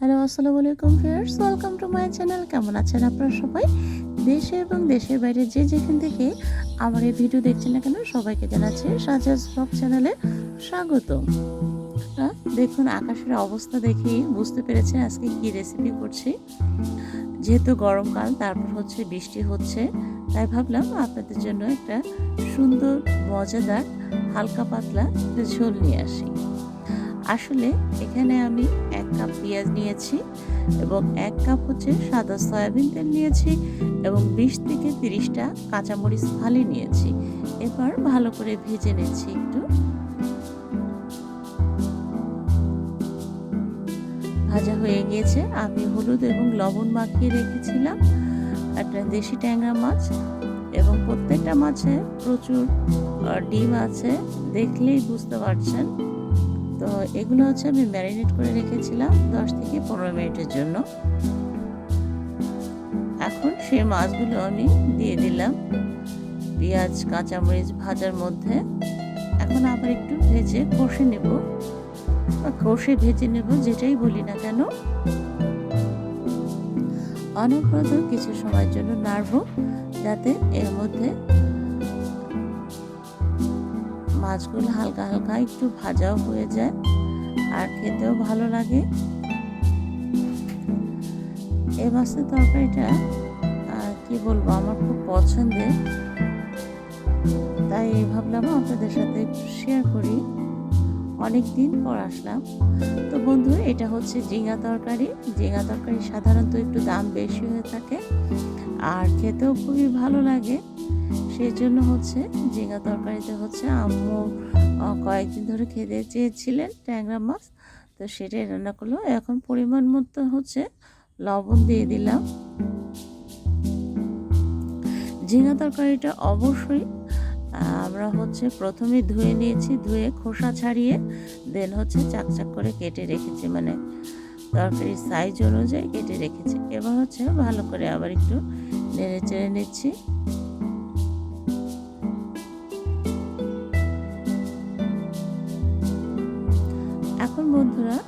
Hello আসসালামু আলাইকুম fierce welcome to my channel. কেমন আছেন আপনারা সবাই? দেশে এবং দেশের বাইরে যে যেখান থেকে আমার এই ভিডিও দেখছেন না কেন, সবাইকে জানাচ্ছি সাজাজ ব্লগ চ্যানেলে স্বাগত দেখুন, আকাশের অবস্থা দেখেই বুঝতে পেরেছেন আজকে কি রেসিপি করছি। যেহেতু গরমকাল, তারপর হচ্ছে বৃষ্টি হচ্ছে, তাই ভাবলাম আপনাদের জন্য একটা সুন্দর, মজাদার, হালকা পাতলা ঝোল নিয়ে আসি। আসলে এখানে আমি এক কাপ পেঁয়াজ নিয়েছি এবং এক কাপ হচ্ছে সাদা সয়াবিন তেল নিয়েছি এবং বিশ থেকে তিরিশটা কাঁচামরিচ ফালি নিয়েছি। এবার ভালো করে ভেজে নিচ্ছি একটু। ভাজা হয়ে গিয়েছে। আমি হলুদ এবং লবণ মাখিয়ে রেখেছিলাম। একটা দেশি ট্যাংরা মাছ এবং প্রত্যেকটা মাছে প্রচুর ডিম আছে। দেখলেই বুঝতে পারছেন। তো এগুলো হচ্ছে আমি ম্যারিনেট করে রেখেছিলাম দশ থেকে পনেরো মিনিটের জন্য। এখন সেই মাছগুলো আমি দিয়ে দিলাম পেঁয়াজ, কাঁচামরিচ ভাজার মধ্যে। এখন আবার একটু ভেজে কষে নেব। বা কষে ভেজে নেব, যেটাই বলি না কেন। অনবরত কিছু সময়ের জন্য নাড়ব, যাতে এর মধ্যে মাছগুলো হালকা হালকা একটু ভাজাও হয়ে যায় আর খেতেও ভালো লাগে। এ মাছের তরকারিটা কি বলব, আমার খুব পছন্দের। তাই ভাবলাম আপনাদের সাথে একটু শেয়ার করি। অনেক দিন পর আসলাম। তো বন্ধু, এটা হচ্ছে ঝিঙা তরকারি। ঝিঙা তরকারি সাধারণত একটু দাম বেশি হয়ে থাকে আর খেতেও খুবই ভালো লাগে। সেই জন্য হচ্ছে ঝিঙা তরকারিতে হচ্ছে আম্মু কয়েকদিন ধরে খেতে চেয়েছিলেন ট্যাংরা মাছ। তো সেটাই রান্না করল এখন পরিমাণ মতো হচ্ছে লবণ দিয়ে দিলাম। ঝিঙা তরকারিটা অবশ্যই আমরা হচ্ছে প্রথমে ধুয়ে নিয়েছি, ধুয়ে খোসা ছাড়িয়ে দেন হচ্ছে চাকচাক করে কেটে রেখেছি মানে তরকারির সাইজ অনুযায়ী কেটে রেখেছি। এবার হচ্ছে ভালো করে আবার একটু নেড়ে চেড়ে নিচ্ছি। এখন বন্ধুরা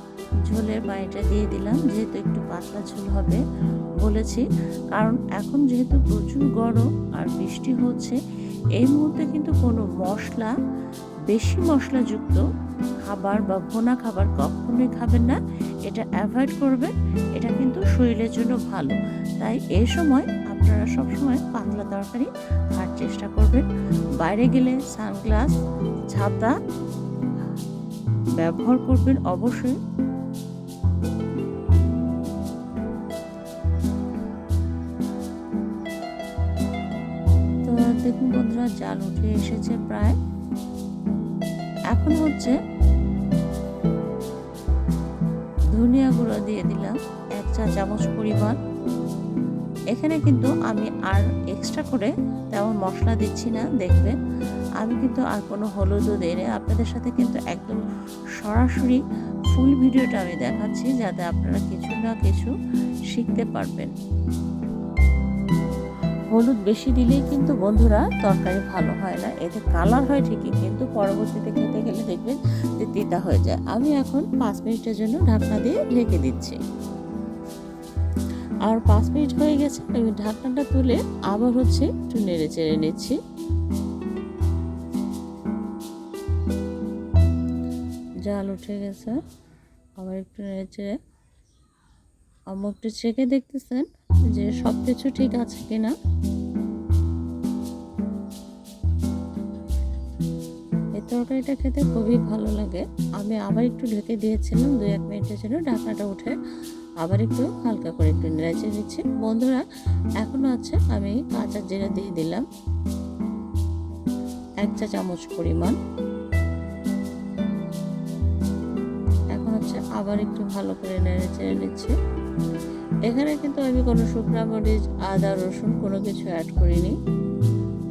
ঝোলের পানিটা দিয়ে দিলাম, যেহেতু একটু পাতলা ঝোল হবে বলেছি, কারণ এখন যেহেতু প্রচুর গরম আর বৃষ্টি হচ্ছে এই মুহূর্তে কিন্তু কোনো মশলা, বেশি মশলাযুক্ত খাবার বা ভোনা খাবার কখনোই খাবেন না। এটা অ্যাভয়েড করবেন, এটা কিন্তু শরীরের জন্য ভালো। তাই এই সময় আপনারা সবসময় পাতলা তরকারি খাওয়ার চেষ্টা করবেন। বাইরে গেলে সানগ্লাস, ছাতা ব্যবহার করবেন অবশ্যই। দেখুন বন্ধুরা, জাল উঠে এসেছে প্রায়। এখন হচ্ছে ধনিয়া গুঁড়ো দিয়ে দিলাম, এক চা চামচ পরিমাণ। এখানে কিন্তু আমি আর এক্সট্রা করে তেমন মশলা দিচ্ছি না, দেখবেন। আমি কিন্তু আর কোনো হলুদও দিই না আপনাদের সাথে কিন্তু একদম সরাসরি ফুল ভিডিওটা আমি দেখাচ্ছি, যাতে আপনারা কিছু না কিছু শিখতে পারবেন। হলুদ বেশি দিলেই কিন্তু বন্ধুরা তরকারি ভালো হয় না। এতে কালার হয় ঠিকই, কিন্তু পরবর্তীতে খেতে গেলে দেখবেন যে তিতা হয়ে যায়। আমি এখন পাঁচ মিনিটের জন্য ঢাকনা দিয়ে ঢেকে দিচ্ছি। আর পাঁচ মিনিট হয়ে গেছে, আমি ঢাকনাটা তুলে আবার হচ্ছে একটু নেড়ে চেড়ে নিচ্ছি। জাল উঠে গেছে, আবার একটু নেড়ে চেড়ে। আম্মু একটু চেকে দেখতেছেন? যে সব কিছু ঠিক আছে কিনা। এই তরকারিটা খেতে খুবই ভালো লাগে। আমি আবার একটু ঢেকে দিয়েছিলাম দু এক মিনিটের জন্য ঢাকনাটা উঠে আবার একটু হালকা করে একটু নেড়েচে দিচ্ছি। বন্ধুরা এখনও আছে, আমি কাঁচা জিরা দিয়ে দিলাম। এক চা চামচ পরিমাণ। এখন হচ্ছে আবার একটু ভালো করে নেড়ে চেড়ে নিচ্ছি। এখানে কিন্তু আমি কোনো শুকনা মরিচ, আদা, রসুন কোনো কিছু অ্যাড করিনি।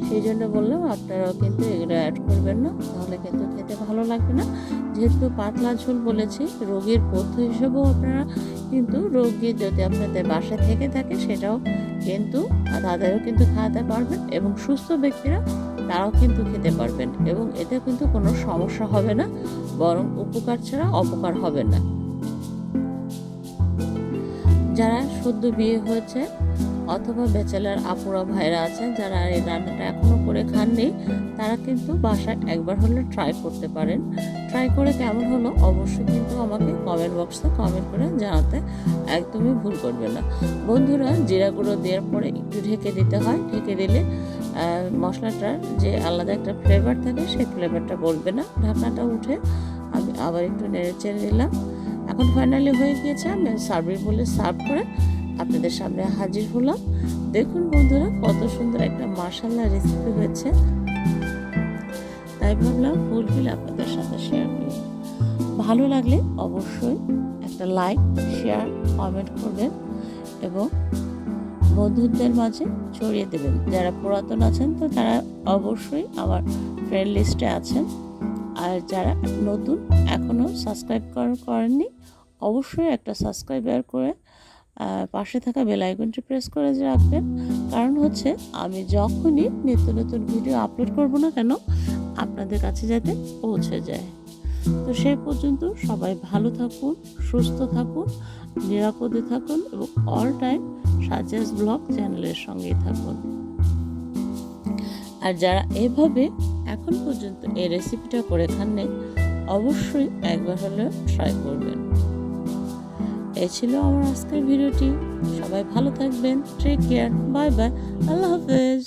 সেই জন্য বললাম, আপনারাও কিন্তু এগুলো অ্যাড করবেন না, তাহলে কিন্তু খেতে ভালো লাগবে না। যেহেতু পাতলা ঝোল বলেছি, রোগীর পথ্য হিসেবেও আপনারা কিন্তু রোগী যদি আপনাদের বাসায় থেকে থাকে, সেটাও কিন্তু তাদেরও কিন্তু খাওয়াতে পারবেন এবং সুস্থ ব্যক্তিরা, তারাও কিন্তু খেতে পারবেন এবং এতে কিন্তু কোনো সমস্যা হবে না, বরং উপকার ছাড়া অপকার হবে না। যারা সদ্য বিয়ে হয়েছে অথবা ব্যাচেলার আপুরা ভাইরা আছেন, যারা এই রান্নাটা এখনও করে খাননি, তারা কিন্তু বাসায় একবার হলে ট্রাই করতে পারেন। ট্রাই করে কেমন হলো অবশ্যই কিন্তু আমাকে কমেন্ট বক্সে কমেন্ট করে জানাতে একদমই ভুল করবে না। বন্ধুরা, জিরা গুঁড়ো দেওয়ার পরে একটু ঢেকে দিতে হয়। ঢেকে দিলে মশলাটার যে আলাদা একটা ফ্লেভার থাকে, সেই ফ্লেভারটা বলবে না। ঢাকনাটা উঠে আমি আবার একটু নেড়ে চেড়ে দিলাম এখন ফাইনালি হয়ে গিয়েছে, আমি সার্ভিং বলে সার্ভ করে আপনাদের সামনে হাজির হলাম। দেখুন বন্ধুরা, কত সুন্দর একটা মাসাল্লা রেসিপি হয়েছে। তাই ভাবলাম ফুলফিল আপনাদের সাথে শেয়ার করি। ভালো লাগলে অবশ্যই একটা লাইক শেয়ার কমেন্ট করবেন এবং বন্ধুদের মাঝে ছড়িয়ে দেবেন। যারা পুরাতন আছেন তো তারা অবশ্যই আমার ফ্রেন্ড লিস্টে আছেন। আর যারা নতুন এখনও সাবস্ক্রাইব করেননি অবশ্যই একটা সাবস্ক্রাইবার করে পাশে থাকা বেল আইকনটি প্রেস করে রাখবেন। কারণ হচ্ছে, আমি যখনই নিত্য নতুন ভিডিও আপলোড করব না কেন, আপনাদের কাছে যাতে পৌঁছে যায়। তো সেই পর্যন্ত সবাই ভালো থাকুন, সুস্থ থাকুন, নিরাপদে থাকুন এবং অল টাইম সাজেস ব্লগ চ্যানেলের সঙ্গেই থাকুন। আর যারা এভাবে এখন পর্যন্ত এই রেসিপিটা করে খাননি, অবশ্যই একবার হলেও ট্রাই করবেন। এই ছিল আমার আজকের ভিডিওটি। সবাই ভালো থাকবেন। টেক কেয়ার বাই বাই আল্লাহ হাফেজ।